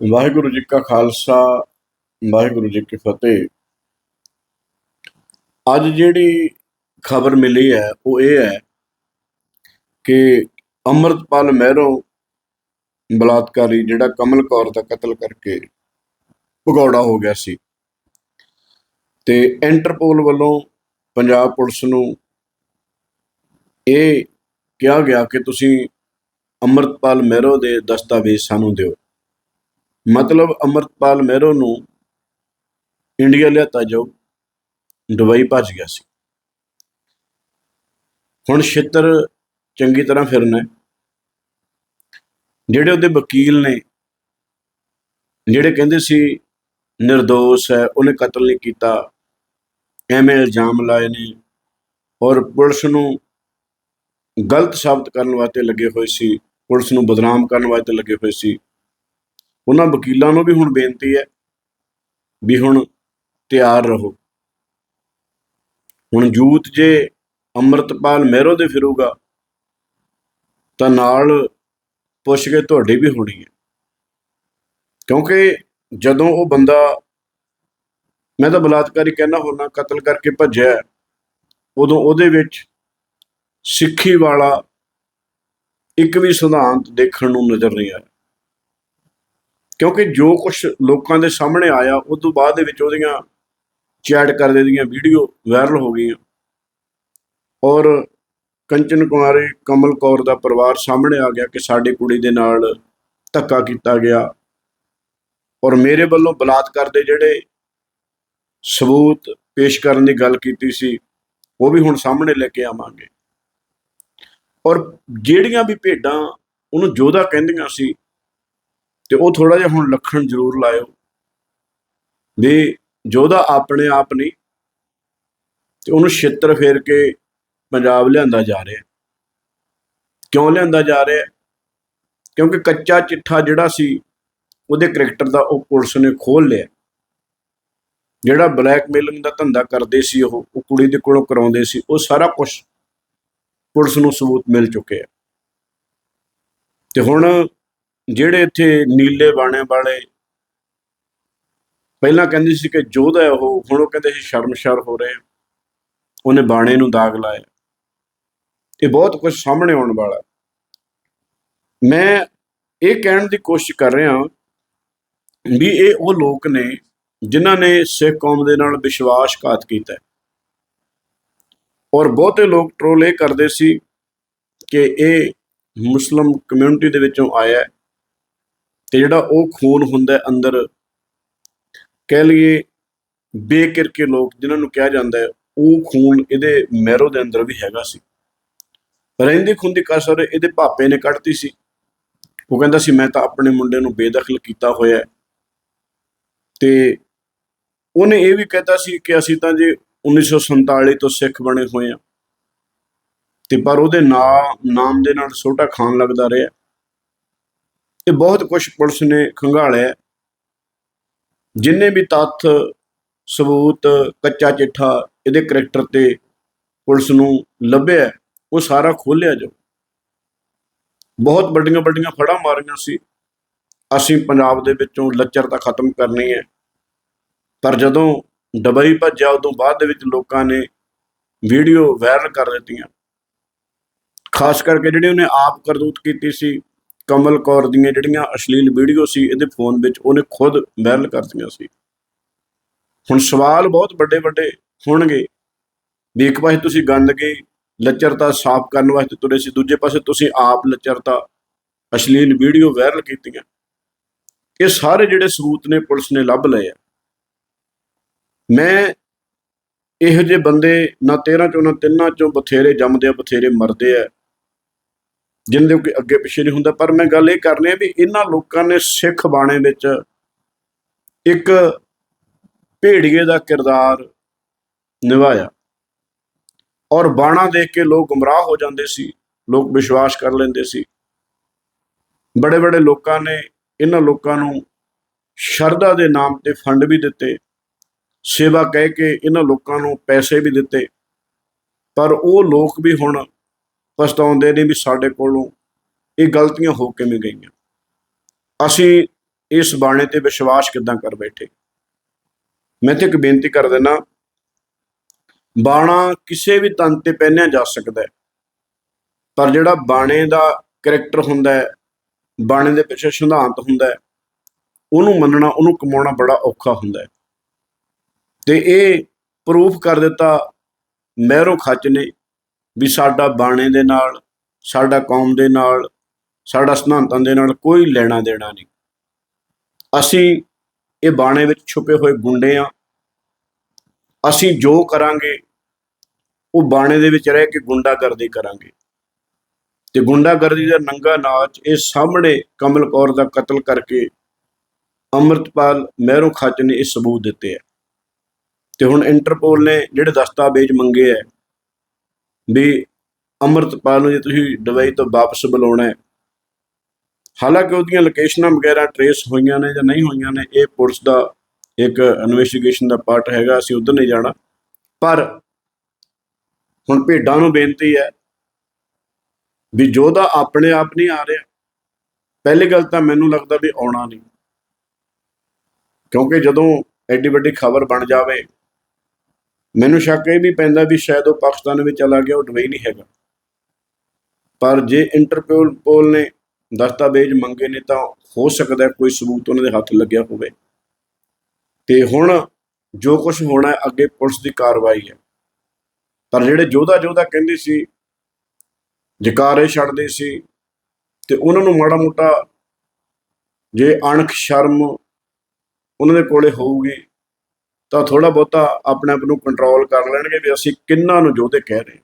ਵਾਹਿਗੁਰੂ ਜੀ ਕਾ ਖਾਲਸਾ, ਵਾਹਿਗੁਰੂ ਜੀ ਕੀ ਫਤਿਹ। ਅੱਜ ਜਿਹੜੀ ਖਬਰ ਮਿਲੀ ਹੈ, ਉਹ ਇਹ ਹੈ ਕਿ ਅੰਮ੍ਰਿਤਪਾਲ ਮਹਿਰੋ ਬਲਾਤਕਾਰੀ ਜਿਹੜਾ ਕਮਲ ਕੌਰ ਦਾ ਕਤਲ ਕਰਕੇ ਭਗੌੜਾ ਹੋ ਗਿਆ ਸੀ। ਤੇ ਇੰਟਰਪੋਲ ਵੱਲੋਂ ਪੰਜਾਬ ਪੁਲਿਸ ਨੂੰ ਇਹ ਕਿਹਾ ਗਿਆ ਕਿ ਤੁਸੀਂ ਅੰਮ੍ਰਿਤਪਾਲ ਮਹਿਰੋ ਦੇ ਦਸਤਾਵੇਜ਼ ਸਾਨੂੰ ਦਿਓ। ਮਤਲਬ ਅੰਮ੍ਰਿਤਪਾਲ ਮਹਿਰੋ ਨੂੰ ਇੰਡੀਆ ਲਿਆਤਾ ਜੋ ਦੁਬਈ ਭੱਜ ਗਿਆ ਸੀ ਹੁਣ ਛਿੱਤਰ ਚੰਗੀ ਤਰ੍ਹਾਂ ਫਿਰਨਾ ਹੈ। ਜਿਹੜੇ ਉਹਦੇ ਵਕੀਲ ਨੇ, ਜਿਹੜੇ ਕਹਿੰਦੇ ਸੀ નિર્ਦੋਸ਼ ਹੈ, ਉਹਨੇ ਕਤਲ ਨਹੀਂ ਕੀਤਾ, ਐਵੇਂ ਇਲਜ਼ਾਮ ਲਾਏ ਨੇ ਔਰ ਪੁਲਿਸ ਨੂੰ ਗਲਤ ਸਾਬਤ ਕਰਨ ਵਾਸਤੇ ਲੱਗੇ ਹੋਏ ਸੀ, ਪੁਲਿਸ ਨੂੰ ਬਦਨਾਮ ਕਰਨ ਵਾਸਤੇ ਲੱਗੇ ਹੋਏ ਸੀ ਉਹਨਾਂ ਵਕੀਲਾਂ ਨੂੰ ਵੀ ਹੁਣ ਬੇਨਤੀ ਹੈ ਵੀ ਹੁਣ ਤਿਆਰ ਰਹੋ। ਹੁਣ ਯੂਥ ਜੇ ਅੰਮ੍ਰਿਤਪਾਲ ਮਹਿਰੋ ਦੇ ਫਿਰੂਗਾ, ਤਾਂ ਨਾਲ ਪੁੱਛ ਕੇ ਤੁਹਾਡੀ ਵੀ ਹੋਣੀ ਹੈ। ਕਿਉਂਕਿ ਜਦੋਂ ਉਹ ਬੰਦਾ, ਮੈਂ ਤਾਂ ਬਲਾਤਕਾਰੀ ਕਹਿਣਾ ਹੁੰਦਾ, ਕਤਲ ਕਰਕੇ ਭੱਜਿਆ, ਉਦੋਂ ਉਹਦੇ ਵਿੱਚ ਸਿੱਖੀ ਵਾਲਾ ਇੱਕ ਵੀ ਸਿਧਾਂਤ ਦੇਖਣ ਨੂੰ ਨਜ਼ਰ ਨਹੀਂ ਆਇਆ ਕਿਉਂਕਿ ਜੋ ਕੁਝ ਲੋਕਾਂ ਦੇ ਸਾਹਮਣੇ ਆਇਆ, ਉਸ ਤੋਂ ਬਾਅਦ ਦੇ ਵਿੱਚ ਉਹਦੀਆਂ ਚੈਟ ਕਰਦੇ ਦੀਆਂ ਵੀਡੀਓ ਵਾਇਰਲ ਹੋ ਗਈਆਂ। ਔਰ ਕੰਚਨ ਕੁਮਾਰੀ, ਕਮਲ ਕੌਰ ਦਾ ਪਰਿਵਾਰ ਸਾਹਮਣੇ ਆ ਗਿਆ ਕਿ ਸਾਡੀ ਕੁੜੀ ਦੇ ਨਾਲ ਧੱਕਾ ਕੀਤਾ ਗਿਆ। ਔਰ ਮੇਰੇ ਵੱਲੋਂ ਬਲਾਤਕਾਰ ਦੇ ਜਿਹੜੇ ਸਬੂਤ ਪੇਸ਼ ਕਰਨ ਦੀ ਗੱਲ ਕੀਤੀ ਸੀ, ਉਹ ਵੀ ਹੁਣ ਸਾਹਮਣੇ ਲੈ ਕੇ ਆਵਾਂਗੇ। ਔਰ ਜਿਹੜੀਆਂ ਵੀ ਭੇਡਾਂ ਉਹਨੂੰ ਜੋਧਾ ਕਹਿੰਦੀਆਂ ਸੀ ਤੇ ਉਹ ਥੋੜਾ ਜਿਹਾ ਹੁਣ ਲੱਖਣ ਜ਼ਰੂਰ ਲਾਇਓ। ਵੀ ਜੋਧਾ ਆਪਣੇ ਆਪ ਨਹੀਂ, ਤੇ ਉਹਨੂੰ ਛਿੱਤਰ ਫੇਰ ਕੇ ਪੰਜਾਬ ਲਿਆਂਦਾ ਜਾ ਰਿਹਾ। ਕਿਉਂ ਲਿਆਂਦਾ ਜਾ ਰਿਹਾ? ਕਿਉਂਕਿ ਕੱਚਾ ਚਿੱਠਾ ਜਿਹੜਾ ਸੀ, ਉਹਦੇ ਕਰੈਕਟਰ ਦਾ ਉਹ ਪੁਲਿਸ ਨੇ ਖੋਲ ਲਿਆ। ਜਿਹੜਾ ਬਲੈਕਮੇਲਿੰਗ ਦਾ ਧੰਦਾ ਕਰਦੇ ਸੀ ਉਹ ਉਹ ਕੁੜੀ ਦੇ ਕੋਲੋਂ ਕਰਾਉਂਦੇ ਸੀ, ਉਹ ਸਾਰਾ ਕੁਝ ਪੁਲਿਸ ਨੂੰ ਸਬੂਤ ਮਿਲ ਚੁੱਕੇ ਆ ਤੇ ਹੁਣ ਜਿਹੜੇ ਇੱਥੇ ਨੀਲੇ ਬਾਣੇ ਵਾਲੇ ਪਹਿਲਾਂ ਕਹਿੰਦੇ ਸੀ ਕਿ ਜੋਧ ਹੈ ਉਹ, ਹੁਣ ਉਹ ਕਹਿੰਦੇ ਸੀ ਸ਼ਰਮਸ਼ਾਰ ਹੋ ਰਹੇ ਆ। ਉਹਨੇ ਬਾਣੇ ਨੂੰ ਦਾਗ ਲਾਇਆ। ਇਹ ਬਹੁਤ ਕੁਝ ਸਾਹਮਣੇ ਆਉਣ ਵਾਲਾ। ਮੈਂ ਇਹ ਕਹਿਣ ਦੀ ਕੋਸ਼ਿਸ਼ ਕਰ ਰਿਹਾ ਵੀ ਇਹ ਉਹ ਲੋਕ ਨੇ ਜਿਨ੍ਹਾਂ ਨੇ ਸਿੱਖ ਕੌਮ ਦੇ ਨਾਲ ਵਿਸ਼ਵਾਸਘਾਤ ਕੀਤਾ ਔਰ ਬਹੁਤੇ ਲੋਕ ਟਰੋਲ ਇਹ ਕਰਦੇ ਸੀ ਕਿ ਇਹ ਮੁਸਲਮ ਕਮਿਊਨਿਟੀ ਦੇ ਵਿੱਚੋਂ ਆਇਆ ਹੈ। ਤੇ ਜਿਹੜਾ ਉਹ ਖੂਨ ਹੁੰਦਾ ਅੰਦਰ, ਕਹਿ ਲਈਏ ਬੇਕਿਰਕੇ ਲੋਕ ਜਿਨ੍ਹਾਂ ਨੂੰ ਕਿਹਾ ਜਾਂਦਾ ਹੈ, ਉਹ ਖੂਨ ਇਹਦੇ ਮੈਰੋ ਦੇ ਅੰਦਰ ਵੀ ਹੈਗਾ ਸੀ। ਰਹਿੰਦੀ ਖੁੰਦੀ ਕਸਰ ਇਹਦੇ ਭਾਪੇ ਨੇ ਕੱਢਤੀ ਸੀ। ਉਹ ਕਹਿੰਦਾ ਸੀ, ਮੈਂ ਤਾਂ ਆਪਣੇ ਮੁੰਡੇ ਨੂੰ ਬੇਦਖਲ ਕੀਤਾ ਹੋਇਆ ਤੇ ਉਹਨੇ ਇਹ ਵੀ ਕਹਿਤਾ ਸੀ ਕਿ ਅਸੀਂ ਤਾਂ ਜੇ 1947 ਤੋਂ ਸਿੱਖ ਬਣੇ ਹੋਏ ਆ ਤੇ ਪਰ ਉਹਦੇ ਨਾਮ ਨਾਮ ਦੇ ਨਾਲ ਛੋਟਾ ਖਾਨ ਲੱਗਦਾ ਰਿਹਾ। ਇਹ ਬਹੁਤ ਕੁਝ ਪੁਲਿਸ ਨੇ ਖੰਗਾਲਿਆ। ਜਿੰਨੇ ਵੀ ਤੱਥ, ਸਬੂਤ, ਕੱਚਾ ਚਿੱਠਾ ਇਹਦੇ ਕਰੈਕਟਰ ਤੇ ਪੁਲਿਸ ਨੂੰ ਲੱਭਿਆ, ਉਹ ਸਾਰਾ ਖੋਲਿਆ ਜੋ ਬਹੁਤ ਵੱਡੀਆਂ ਵੱਡੀਆਂ ਫੜਾਂ ਮਾਰੀਆਂ ਸੀ। ਅਸੀਂ ਪੰਜਾਬ ਦੇ ਵਿੱਚੋਂ ਲੱਚਰ ਤਾਂ ਖਤਮ ਕਰਨੀ ਹੈ। ਪਰ ਜਦੋਂ ਦੁਬਈ ਭੱਜਿਆ, ਉਦੋਂ ਬਾਅਦ ਦੇ ਵਿੱਚ ਲੋਕਾਂ ਨੇ ਵੀਡੀਓ ਵਾਇਰਲ ਕਰ ਦਿੱਤੀਆਂ। ਖਾਸ ਕਰਕੇ ਜਿਹੜੀ ਉਹਨੇ ਆਪ ਕਰਤੂਤ ਕੀਤੀ ਸੀ ਕਮਲ ਕੌਰ ਦੀਆਂ ਜਿਹੜੀਆਂ ਅਸ਼ਲੀਲ ਵੀਡੀਓ ਸੀ, ਇਹਦੇ ਫੋਨ ਵਿੱਚ ਉਹਨੇ ਖੁਦ ਵਾਇਰਲ ਕਰਤੀਆਂ ਸੀ। ਹੁਣ ਸਵਾਲ ਬਹੁਤ ਵੱਡੇ ਵੱਡੇ ਹੋਣਗੇ। ਵੀ ਇੱਕ ਪਾਸੇ ਤੁਸੀਂ ਗੰਦਗੀ, ਲੱਚਰਤਾ ਸਾਫ਼ ਕਰਨ ਵਾਸਤੇ ਤੁਰੇ ਸੀ, ਦੂਜੇ ਪਾਸੇ ਤੁਸੀਂ ਆਪ ਲੱਚਰਤਾ, ਅਸ਼ਲੀਲ ਵੀਡੀਓ ਵਾਇਰਲ ਕੀਤੀਆਂ। ਇਹ ਸਾਰੇ ਜਿਹੜੇ ਸਬੂਤ ਨੇ, ਪੁਲਿਸ ਨੇ ਲੱਭ ਲਏ ਆ। ਮੈਂ ਇਹੋ ਜਿਹੇ ਬੰਦੇ ਨਾ 13 ਚੋਂ ਨਾ ਤਿੰਨਾਂ ਚੋਂ ਬਥੇਰੇ ਜੰਮਦੇ ਆ, ਬਥੇਰੇ ਮਰਦੇ ਆ। ਜਿੰਦੇ ਕੋਈ ਅੱਗੇ ਪਿੱਛੇ ਨਹੀਂ ਹੁੰਦਾ, ਪਰ ਮੈਂ ਗੱਲ ਇਹ ਕਰਨੀ ਹੈ ਵੀ ਇਹਨਾਂ ਲੋਕਾਂ ਨੇ ਸਿੱਖ ਬਾਣੇ ਵਿੱਚ ਇੱਕ ਭੇੜੀਏ ਦਾ ਕਿਰਦਾਰ ਨਿਭਾਇਆ। ਔਰ ਬਾਣਾ ਦੇਖ ਕੇ ਲੋਕ ਗੁੰਮਰਾਹ ਹੋ ਜਾਂਦੇ ਸੀ, ਲੋਕ ਵਿਸ਼ਵਾਸ ਕਰ ਲੈਂਦੇ ਸੀ। ਬੜੇ ਬੜੇ ਲੋਕਾਂ ਨੇ ਇਹਨਾਂ ਲੋਕਾਂ ਨੂੰ ਸ਼ਰਧਾ ਦੇ ਨਾਮ ਤੇ ਫੰਡ ਵੀ ਦਿੱਤੇ, ਸੇਵਾ ਕਹਿ ਕੇ ਇਹਨਾਂ ਲੋਕਾਂ ਨੂੰ ਪੈਸੇ ਵੀ ਦਿੱਤੇ। ਪਰ ਉਹ ਲੋਕ ਵੀ ਹੁਣ ਪਛਤਾਉਂਦੇ ਨੇ ਵੀ ਸਾਡੇ ਕੋਲੋਂ ਇਹ ਗਲਤੀਆਂ ਹੋ ਕਿਵੇਂ ਗਈਆਂ। ਅਸੀਂ ਇਸ ਬਾਣੇ ਤੇ ਵਿਸ਼ਵਾਸ ਕਿਦਾਂ ਕਰ ਬੈਠੇ? ਮੈਂ ਤੇ ਇੱਕ ਬੇਨਤੀ ਕਰ ਦਿੰਦਾ, ਬਾਣਾ ਕਿਸੇ ਵੀ ਤਨ ਤੇ ਪਹਿਨਿਆ ਜਾ ਸਕਦਾ ਹੈ, ਪਰ ਜਿਹੜਾ ਬਾਣੇ ਦਾ ਕੈਰੈਕਟਰ ਹੁੰਦਾ ਹੈ, ਬਾਣੇ ਦੇ ਪਿੱਛੇ ਸਿਧਾਂਤ ਹੁੰਦਾ ਹੈ, ਉਹਨੂੰ ਮੰਨਣਾ, ਉਹਨੂੰ ਕਮਾਉਣਾ ਬੜਾ ਔਖਾ ਹੁੰਦਾ ਹੈ। ਤੇ ਇਹ ਪ੍ਰੂਫ ਕਰ ਦਿੱਤਾ, ਮਹਿਰੋ ਖੱਚ ਨੇ ਵੀ ਸਾਡਾ ਬਾਣੇ ਦੇ ਨਾਲ, ਸਾਡਾ ਕੌਮ ਦੇ ਨਾਲ, ਸਾਡਾ ਸਿਧਾਂਤਾਂ ਦੇ ਨਾਲ ਕੋਈ ਲੈਣਾ ਦੇਣਾ ਨਹੀਂ। ਅਸੀਂ ਇਹ ਬਾਣੇ ਵਿੱਚ ਛੁਪੇ ਹੋਏ ਗੁੰਡੇ ਆ ਅਸੀਂ ਜੋ ਕਰਾਂਗੇ, ਉਹ ਬਾਣੇ ਦੇ ਵਿੱਚ ਰਹਿ ਕੇ ਗੁੰਡਾਗਰਦੀ ਕਰਾਂਗੇ। ਤੇ ਗੁੰਡਾਗਰਦੀ ਦਾ ਨੰਗਾ ਨਾਚ ਇਹ ਸਾਹਮਣੇ ਕਮਲ ਕੌਰ ਦਾ ਕਤਲ ਕਰਕੇ ਅੰਮ੍ਰਿਤਪਾਲ ਮਹਿਰੋਂ ਖੱਚ ਨੇ ਇਹ ਸਬੂਤ ਦਿੱਤੇ ਆ। ਤੇ ਹੁਣ ਇੰਟਰਪੋਲ ਨੇ ਜਿਹੜੇ ਦਸਤਾਵੇਜ਼ ਮੰਗੇ ਆ ਵੀ ਅੰਮ੍ਰਿਤਪਾਲ ਨੂੰ ਜੇ ਤੁਸੀਂ ਦੁਬਈ ਤੋਂ ਵਾਪਸ ਬੁਲਾਉਣਾ ਹੈ, ਹਾਲਾਂਕਿ ਉਹਦੀਆਂ ਲੋਕੇਸ਼ਨਾਂ ਵਗੈਰਾ ਟਰੇਸ ਹੋਈਆਂ ਨੇ ਜਾਂ ਨਹੀਂ ਹੋਈਆਂ ਨੇ, ਇਹ ਪੁਲਿਸ ਦਾ ਇੱਕ ਇਨਵੈਸਟੀਗੇਸ਼ਨ ਦਾ ਪਾਰਟ ਹੈਗਾ, ਅਸੀਂ ਉਧਰ ਨਹੀਂ ਜਾਣਾ। ਪਰ ਹੁਣ ਭੇਡਾਂ ਨੂੰ ਬੇਨਤੀ ਹੈ ਵੀ ਜੋਧਾ ਆਪਣੇ ਆਪ ਨਹੀਂ ਆ ਰਿਹਾ, ਪਹਿਲੀ ਗੱਲ ਤਾਂ ਮੈਨੂੰ ਲੱਗਦਾ ਵੀ ਆਉਣਾ ਨਹੀਂ। ਕਿਉਂਕਿ ਜਦੋਂ ਐਡੀ ਵੱਡੀ ਖਬਰ ਬਣ ਜਾਵੇ ਮੈਨੂੰ ਸ਼ੱਕ ਇਹ ਵੀ ਪੈਂਦਾ ਵੀ ਸ਼ਾਇਦ ਉਹ ਪਾਕਿਸਤਾਨ ਵਿੱਚ ਚਲਾ ਗਿਆ, ਉਹ ਦੁਬਈ ਨਹੀਂ ਹੈਗਾ। ਪਰ ਜੇ ਇੰਟਰਪੋਲ, ਪੋਲ ਨੇ ਦਸਤਾਵੇਜ਼ ਮੰਗੇ ਨੇ ਤਾਂ ਹੋ ਸਕਦਾ ਕੋਈ ਸਬੂਤ ਉਹਨਾਂ ਦੇ ਹੱਥ ਲੱਗਿਆ ਹੋਵੇ। ਤੇ ਹੁਣ ਜੋ ਕੁਝ ਹੋਣਾ ਅੱਗੇ ਪੁਲਿਸ ਦੀ ਕਾਰਵਾਈ ਹੈ। ਪਰ ਜਿਹੜੇ ਜੋਧਾ ਜੋਧਾ ਕਹਿੰਦੇ ਸੀ, ਜਕਾਰੇ ਛੱਡਦੇ ਸੀ, ਤੇ ਉਹਨਾਂ ਨੂੰ ਮਾੜਾ ਮੋਟਾ ਜੇ ਅਣਖ ਸ਼ਰਮ ਉਹਨਾਂ ਦੇ ਕੋਲੇ ਹੋਊਗੀ ਤਾਂ ਥੋੜਾ ਬਹੁਤਾ ਆਪਣੇ ਆਪ ਨੂੰ ਕੰਟਰੋਲ ਕਰ ਲੈਣਗੇ ਵੀ ਅਸੀਂ ਕਿੰਨਾਂ ਨੂੰ ਜੋਧੇ ਕਹਿ ਰਹੇ ਹਾਂ।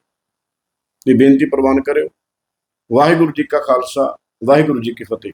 ਇਹ ਬੇਨਤੀ ਪ੍ਰਵਾਨ ਕਰਿਓ। ਵਾਹਿਗੁਰੂ ਜੀ ਕਾ ਖਾਲਸਾ, ਵਾਹਿਗੁਰੂ ਜੀ ਕੀ ਫਤਿਹ।